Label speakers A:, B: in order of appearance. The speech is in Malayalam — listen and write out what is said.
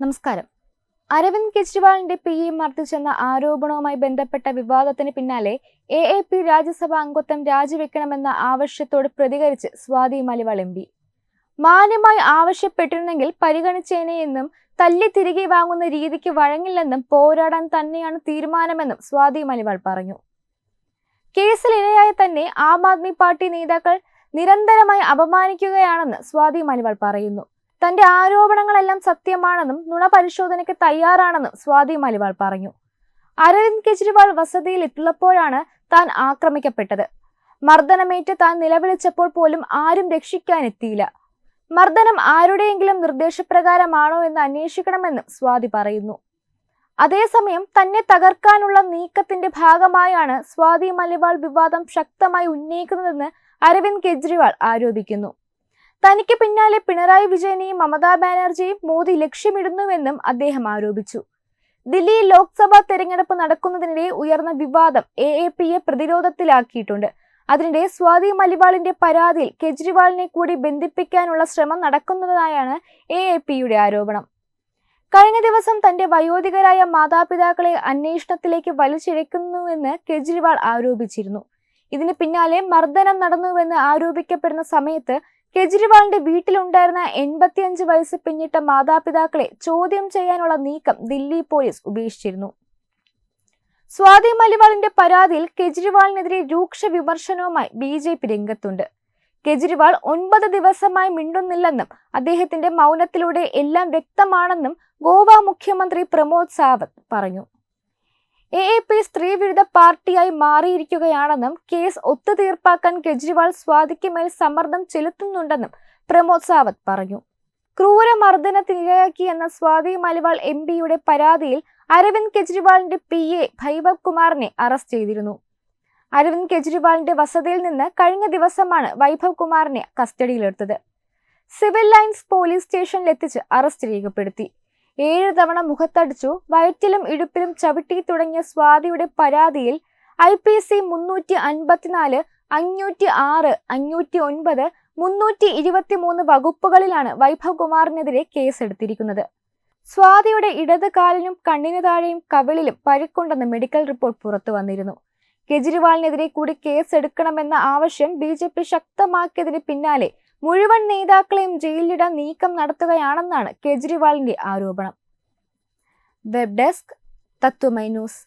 A: നമസ്കാരം. അരവിന്ദ് കെജ്രിവാളിന്റെ പി എ മർദ്ദിച്ചെന്ന ആരോപണവുമായി ബന്ധപ്പെട്ട വിവാദത്തിന് പിന്നാലെ എ എ പി രാജ്യസഭാ അംഗത്വം രാജിവെക്കണമെന്ന ആവശ്യത്തോട് പ്രതികരിച്ച് സ്വാതി മലിവാൾ എം പി. മാന്യമായി ആവശ്യപ്പെട്ടിരുന്നെങ്കിൽ പരിഗണിച്ചേനെയെന്നും തല്ലി തിരികെ വാങ്ങുന്ന രീതിക്ക് വഴങ്ങില്ലെന്നും പോരാടാൻ തന്നെയാണ് തീരുമാനമെന്നും സ്വാതി മലിവാൾ പറഞ്ഞു. കേസിൽ ഇരയായ തന്നെ ആം ആദ്മി പാർട്ടി നേതാക്കൾ നിരന്തരമായി അപമാനിക്കുകയാണെന്ന് സ്വാതി മലിവാൾ പറയുന്നു. തന്റെ ആരോപണങ്ങളെല്ലാം സത്യമാണെന്നും നുണ പരിശോധനയ്ക്ക് തയ്യാറാണെന്നും സ്വാതി മലിവാൾ പറഞ്ഞു. അരവിന്ദ് കെജ്രിവാൾ വസതിയിൽ എത്തുള്ളപ്പോഴാണ് താൻ ആക്രമിക്കപ്പെട്ടത്. മർദ്ദനമേറ്റ് താൻ നിലവിളിച്ചപ്പോൾ പോലും ആരും രക്ഷിക്കാനെത്തിയില്ല. മർദ്ദനം ആരുടെയെങ്കിലും നിർദ്ദേശപ്രകാരമാണോ എന്ന് അന്വേഷിക്കണമെന്നും സ്വാതി പറയുന്നു. അതേസമയം തന്നെ തകർക്കാനുള്ള നീക്കത്തിന്റെ ഭാഗമായാണ് സ്വാതി മലിവാൾ വിവാദം ശക്തമായി ഉന്നയിക്കുന്നതെന്ന് അരവിന്ദ് കെജ്രിവാൾ ആരോപിക്കുന്നു. തനിക്ക് പിന്നാലെ പിണറായി വിജയനെയും മമതാ ബാനർജിയെയും മോദി ലക്ഷ്യമിടുന്നുവെന്നും അദ്ദേഹം ആരോപിച്ചു. ദില്ലിയിൽ ലോക്സഭാ തെരഞ്ഞെടുപ്പ് നടക്കുന്നതിനിടെ ഉയർന്ന വിവാദം എ എ പിയെ പ്രതിരോധത്തിലാക്കിയിട്ടുണ്ട്. അതിനിടെ സ്വാതി മലിവാളിന്റെ പരാതിയിൽ കെജ്രിവാളിനെ കൂടി ബന്ധിപ്പിക്കാനുള്ള ശ്രമം നടക്കുന്നതായാണ് എ എ പിയുടെ ആരോപണം. കഴിഞ്ഞ ദിവസം തന്റെ വയോധികരായ മാതാപിതാക്കളെ അന്വേഷണത്തിലേക്ക് വലിച്ചിഴക്കുന്നുവെന്ന് കെജ്രിവാൾ ആരോപിച്ചിരുന്നു. ഇതിന് പിന്നാലെ മർദ്ദനം നടന്നുവെന്ന് ആരോപിക്കപ്പെടുന്ന സമയത്ത് കെജ്രിവാളിന്റെ വീട്ടിലുണ്ടായിരുന്ന എൺപത്തിയഞ്ച് വയസ്സ് പിന്നിട്ട മാതാപിതാക്കളെ ചോദ്യം ചെയ്യാനുള്ള നീക്കം ദില്ലി പോലീസ് ഉപേക്ഷിച്ചിരുന്നു. സ്വാതി മലിവാളിന്റെ പരാതിയിൽ കെജ്രിവാളിനെതിരെ രൂക്ഷ വിമർശനവുമായി ബി ജെ പി രംഗത്തുണ്ട്. കെജ്രിവാൾ ഒൻപത് ദിവസമായി മിണ്ടുന്നില്ലെന്നും അദ്ദേഹത്തിന്റെ മൗനത്തിലൂടെ എല്ലാം വ്യക്തമാണെന്നും ഗോവ മുഖ്യമന്ത്രി പ്രമോദ് സാവന്ത് പറഞ്ഞു. എ എ പി സ്ത്രീവിരുദ്ധ പാർട്ടിയായി മാറിയിരിക്കുകയാണെന്നും കേസ് ഒത്തുതീർപ്പാക്കാൻ കെജ്രിവാൾ സ്വാതിക്ക് മേൽ സമ്മർദ്ദം ചെലുത്തുന്നുണ്ടെന്നും പ്രമോദ് സാവത്ത് പറഞ്ഞു. ക്രൂരമർദ്ദനത്തിനിരയാക്കിയെന്ന സ്വാതി മലിവാൾ എം പിയുടെ പരാതിയിൽ അരവിന്ദ് കെജ്രിവാളിന്റെ പി എ ഭൈബവ് കുമാറിനെ അറസ്റ്റ് ചെയ്തിരുന്നു. അരവിന്ദ് കെജ്രിവാളിന്റെ വസതിയിൽ നിന്ന് കഴിഞ്ഞ ദിവസമാണ് വൈഭവ് കുമാറിനെ കസ്റ്റഡിയിലെടുത്തത്. സിവിൽ ലൈൻസ് പോലീസ് സ്റ്റേഷനിലെത്തിച്ച് അറസ്റ്റ് രേഖപ്പെടുത്തി. ഏഴ് തവണ മുഖത്തടിച്ചു വയറ്റിലും ഇടുപ്പിലും ചവിട്ടി തുടങ്ങിയ സ്വാതിയുടെ പരാതിയിൽ ഐ പി സി മുന്നൂറ്റി അൻപത്തിനാല് അഞ്ഞൂറ്റി ആറ് അഞ്ഞൂറ്റി ഒൻപത് മുന്നൂറ്റി ഇരുപത്തി മൂന്ന് വകുപ്പുകളിലാണ് വൈഭവ് കുമാറിനെതിരെ കേസെടുത്തിരിക്കുന്നത്. സ്വാതിയുടെ ഇടത് കാലിനും കണ്ണിനു താഴെയും കവിളിലും പരുക്കുണ്ടെന്ന് മെഡിക്കൽ റിപ്പോർട്ട് പുറത്തു വന്നിരുന്നു. കെജ്രിവാളിനെതിരെ കൂടി കേസെടുക്കണമെന്ന ആവശ്യം ബി ജെ പി ശക്തമാക്കിയതിന് പിന്നാലെ മുഴുവൻ നേതാക്കളെയും ജയിലിലിടാൻ നീക്കം നടത്തുകയാണെന്നാണ് കെജ്രിവാളിന്റെ ആരോപണം. Web desk Tatvamayi news.